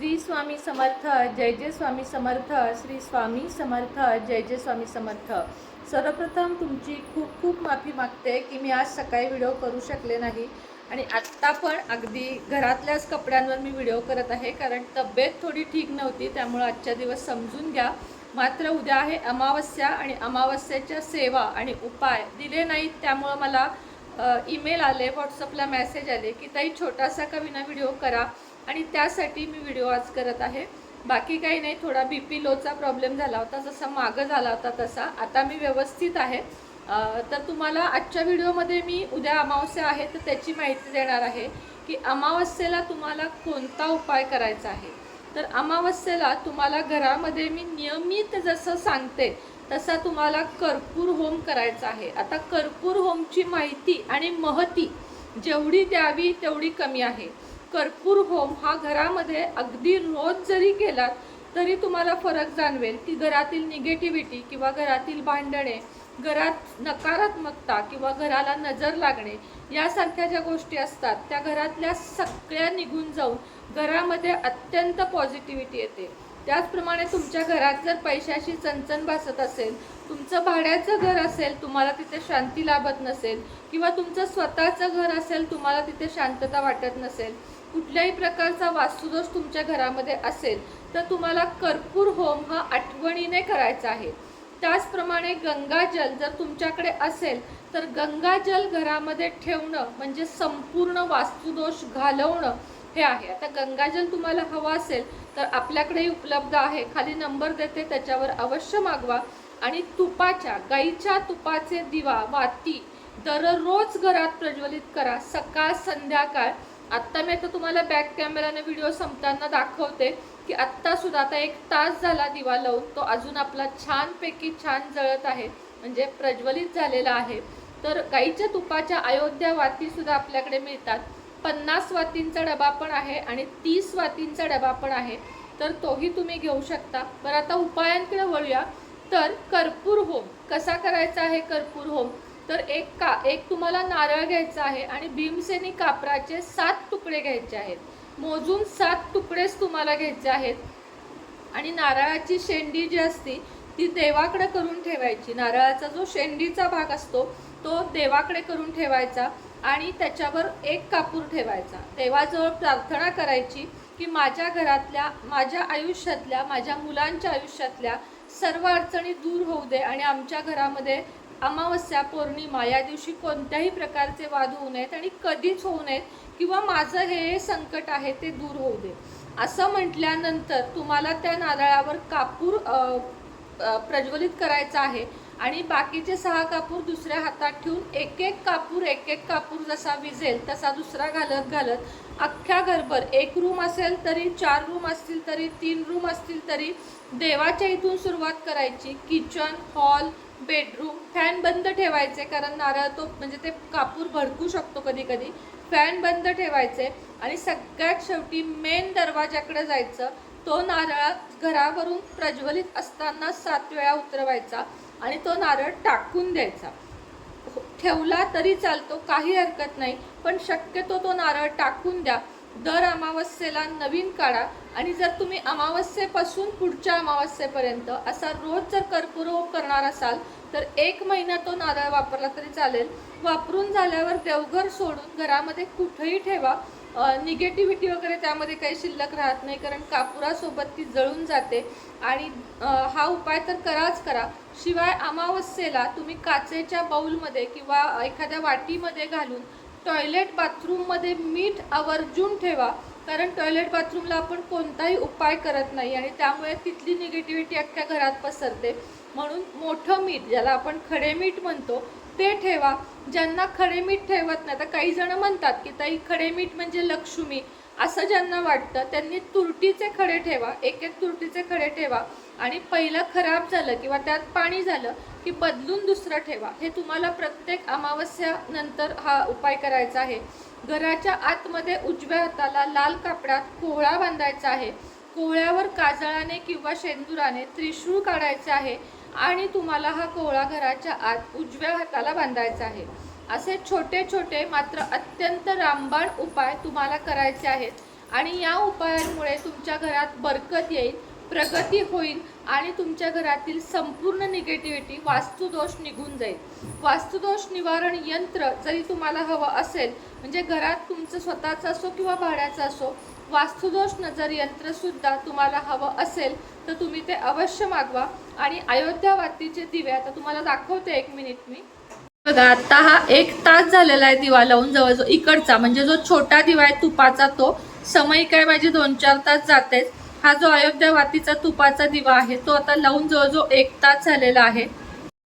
श्री स्वामी समर्थ जय जय स्वामी समर्थ श्री स्वामी समर्थ जय जय स्वामी समर्थ. सर्वप्रथम तुमची खूप खूप माफी मागते की मी आज सकाळी व्हिडिओ करू शकले नाही आणि आत्ता पण अगदी घरातल्याच कपड्यांवर मी व्हिडिओ करत आहे कारण तब्येत थोडी ठीक नव्हती त्यामुळं आजच्या दिवस समजून घ्या. मात्र उद्या आहे अमावस्या आणि अमावस्याच्या सेवा आणि उपाय दिले नाहीत त्यामुळं मला ईमेल आले व्हॉट्सअपला मेसेज आले की ताई छोटासा का विना व्हिडिओ करा. आणि त्यासाठी मी व्हिडिओ आज करत आहे. बाकी काही नाही थोडा बी पी लोचा प्रॉब्लेम झाला होता जसा मागं झाला होता तसा. आता मी व्यवस्थित आहे. तर तुम्हाला आजच्या व्हिडिओमध्ये मी उद्या अमावस्या आहे तर त्याची माहिती देणार आहे की अमावस्येला तुम्हाला कोणता उपाय करायचा आहे. तर अमावस्येला तुम्हाला घरामध्ये मी नियमित जसं सांगते तसा तुम्हाला कर्पूर होम करायचा आहे. आता कर्पूर होमची माहिती आणि महती जेवढी द्यावी तेवढी कमी आहे. कर्पूर होम हा घरामध्ये अगदी रोज जरी केलात तरी तुम्हाला फरक जाणवेल. की घरातील निगेटिव्हिटी किंवा घरातील भांडणे घरात नकारात्मकता किंवा घराला नजर लागणे यासारख्या ज्या गोष्टी असतात त्या घरातल्या सगळ्या निघून जाऊन घरामध्ये अत्यंत पॉझिटिव्हिटी येते. त्याचप्रमाणे तुमच्या घरात जर पैशाशी चणचण भासत असेल तुमचं भाड्याचं घर असेल तुम्हाला तिथे शांती लाभत नसेल किंवा तुमचं स्वतःचं घर असेल तुम्हाला तिथे शांतता वाटत नसेल कुठल्याही प्रकारचा वास्तुदोष तुमच्या घरामध्ये असेल तर तुम्हाला कर्पूर होम हा आठवणीने करायचा आहे. त्याचप्रमाणे गंगाजल जर तुमच्याकडे असेल तर गंगाजल घरामध्ये ठेवणं म्हणजे संपूर्ण वास्तुदोष घालवणं हे आहे? आता गंगाजल तुम्हाला हवं असेल तर आपल्याकडेही उपलब्ध आहे. खाली नंबर देते त्याच्यावर अवश्य मागवा. आणि तुपाच्या गाईच्या तुपाचे दिवा वाती दररोज घरात प्रज्वलित करा. सकाळ संध्याकाळ. आत्ता मी आता तुम्हाला बॅक कॅमेराने व्हिडिओ संपताना दाखवते की आत्तासुद्धा आता एक तास झाला दिवा लावून. तो अजून आपला छानपैकी छान जळत आहे म्हणजे प्रज्वलित झालेला आहे. तर गाईच्या तुपाच्या अयोध्या वातीसुद्धा आपल्याकडे मिळतात. पन्नास वातींचा डबा पण आहे आणि तीस वातींचा डबा पण आहे. तर तोही तुम्ही घेऊ शकता. बरं आता उपायांकडे वळूया. तर कर्पूर होम. कसा करायचा आहे कर्पूर होम? तर एक का एक तुम्हाला नारळ घ्यायचा आहे आणि भीमसेनी कापराचे सात तुकडे घ्यायचे आहेत. मोजून सात तुकडेच तुम्हाला घ्यायचे आहेत. आणि नारळाची शेंडी जी असती ती देवाकडे करून ठेवायची. नारळाचा जो शेंडीचा भाग असतो तो देवाकडे करून ठेवायचा. आणि त्याच्यावर एक कापूर ठेवायचा. देवाजवळ प्रार्थना करायची की माझ्या घरातल्या माझ्या आयुष्यातल्या माझ्या मुलांच्या आयुष्यातल्या सर्व अडचणी दूर होऊ दे आणि आमच्या घरामध्ये अमावस्या पौर्णिमा या दिवशी कोणत्याही प्रकारचे वाद होऊ नयेत आणि कधीच होऊ नयेत किंवा माझं हे संकट आहे ते दूर होऊ दे. असं म्हटल्यानंतर तुम्हाला त्या नारळावर कापूर प्रज्वलित करायचा आहे. आणि बाकीचे सहा कापूर दुसऱ्या हातात ठेवून एक एक कापूर एक एक कापूर जसा विजेल तसा दुसरा घालत घालत अख्ख्या घरभर एक रूम असेल तरी चार रूम असतील तरी तीन रूम असतील तरी देवाच्या इथून सुरुवात करायची. किचन हॉल बेडरूम फॅन बंद ठेवायचे कारण नारळ तो म्हणजे ते कापूर भडकू शकतो कधी कधी फॅन बंद ठेवायचे आणि सगळ्यात शेवटी मेन दरवाजाकडे जायचं. तो नारळ घरावरून प्रज्वलित असताना सात वेळा उतरवायचा. आणि तो नारळ टाकून द्यायचा. हो, ठेवला तरी चालतो काही हरकत नाही. पण शक्यतो तो नारळ टाकून द्या. दर अमावस्येला नवीन काढा आणि जर तुम्ही अमावस्येपासून पुढच्या अमावस्येपर्यंत असा रोज जर कर्पूरहोम करणार असाल तर एक महिना तो नारळ वापरला तरी चालेल. वापरून झाल्यावर देवघर सोडून घरामध्ये कुठेही ठेवा. निगेटिव्हिटी वगैरे त्यामध्ये काही शिल्लक राहत नाही कारण कापुरासोबत ती जळून जाते. आणि हा उपाय तर कराच करा. शिवाय अमावस्येला तुम्ही काचेच्या बाऊलमध्ये किंवा एखाद्या वाटीमध्ये घालून टॉयलेट बाथरूममध्ये मीठ आवर्जून ठेवा. कारण टॉयलेट बाथरूमला आपण कोणताही उपाय करत नाही आणि त्यामुळे तिथली निगेटिव्हिटी अख्ख्या घरात पसरते. म्हणून मोठं मीठ ज्याला आपण खडे मीठ म्हणतो ते ठेवा. ज्यांना खडे मीठ ठेवत नाही तर काही जण म्हणतात की ताई खडे मीठ म्हणजे लक्ष्मी. असं ज्यांना वाटतं त्यांनी तुरटीचे खडे ठेवा एक एक तुरटीचे खडे ठेवा. आणि पहिलं खराब झालं किंवा त्यात पाणी झालं की बदलून दुसरं ठेवा. हे तुम्हाला प्रत्येक अमावस्यानंतर हा उपाय करायचा आहे. घराच्या आतमध्ये उजव्या हाताला लाल कापडात कोहळा बांधायचा आहे. कोहळ्यावर काजळाने किंवा शेंदुराने त्रिशूळ काढायचे आहे. आणि तुम्हाला हा कोहळा घराच्या आत उजव्या हाताला बांधायचा आहे. असे छोटे छोटे मात्र अत्यंत रामबाण उपाय तुम्हाला करायचे आहेत. आणि या उपायांमुळे तुमच्या घरात बरकत येईल प्रगती होईल आणि तुमच्या घरातील संपूर्ण निगेटिव्हिटी वास्तुदोष निघून जाईल. वास्तुदोष निवारण यंत्र जरी तुम्हाला हवं असेल म्हणजे घरात तुमचं स्वतःचं असो किंवा भाड्याचं असो वास्तुदोष नजर यंत्र सुद्धा तुम्हाला हवं असेल तर तुम्ही ते अवश्य मागवा. आणि अयोध्या वातीचे दिवे आता तुम्हाला दाखवते एक मिनिट मी. बघा आता हा एक तास झालेला आहे दिवा लावून जवळजवळ इकडचा म्हणजे जो छोटा दिवा आहे तुपाचा तो समय काय माझे दोन चार तास जातेच. हा जो अयोध्या वातीचा तुपाचा दिवा आहे तो आता लावून जवळजवळ एक तास झालेला आहे.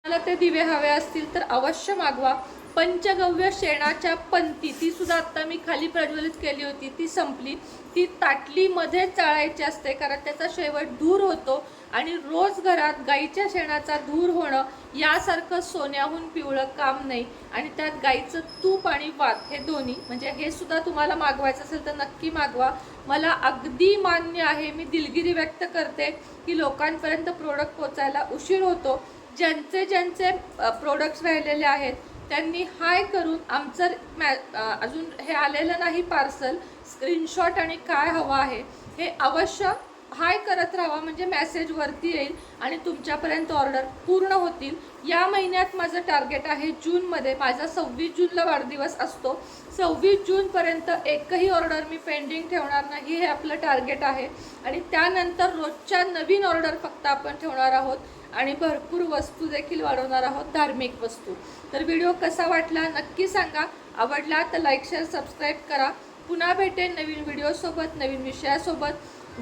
मला ते दिवे हवे असतील तर अवश्य मागवा. पंचगव्य शेणाच्या पंती ती सुद्धा आता मी खाली प्रज्वलित केली होती ती संपली. ती ताटलीमध्ये चाळायची असते कारण त्याचा शेवट धूर होतो आणि रोज घरात गाईच्या शेणाचा धूर होणं यासारखं सोन्याहून पिवळं काम नाही. आणि त्यात गाईचं तूप आणि वात हे दोन्ही म्हणजे हे सुद्धा तुम्हाला मागवायचं असेल तर नक्की मागवा. मला अगदी मान्य आहे मी दिलगिरी व्यक्त करते की लोकांपर्यंत प्रोडक्ट पोचायला उशीर होतो. ज्यांचे ज्यांचे प्रोडक्ट्स राहिलेले आहेत त्यांनी हाय करून आमचं मॅ अजून हे आलेलं नाही पार्सल स्क्रीनशॉट आणि काय हवं आहे हे अवश्य हाय करत राहा म्हणजे मेसेज वरती येईल आणि तुमच्यापर्यंत ऑर्डर पूर्ण होतील. या महिन्यात माझं टार्गेट आहे जूनमध्ये माझा सव्वीस जूनला वाढदिवस असतो. सव्वीस जूनपर्यंत एकही ऑर्डर मी पेंडिंग ठेवणार नाही हे आपलं टार्गेट आहे. आणि त्यानंतर रोजच्या नवीन ऑर्डर फक्त आपण ठेवणार आहोत आणि भरपूर वस्तू देखील वाढवणार आहोत धार्मिक वस्तू. तर व्हिडिओ कसा वाटला नक्की सांगा. आवडला तर लाईक शेअर सबस्क्राईब करा. पुन्हा भेटेन नवीन व्हिडिओसोबत नवीन विषयासोबत.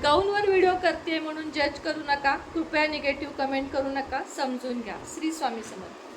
गाऊनवर व्हिडिओ करते म्हणून जज करू नका. कृपया निगेटिव्ह कमेंट करू नका. समजून घ्या. श्री स्वामी समर्थ.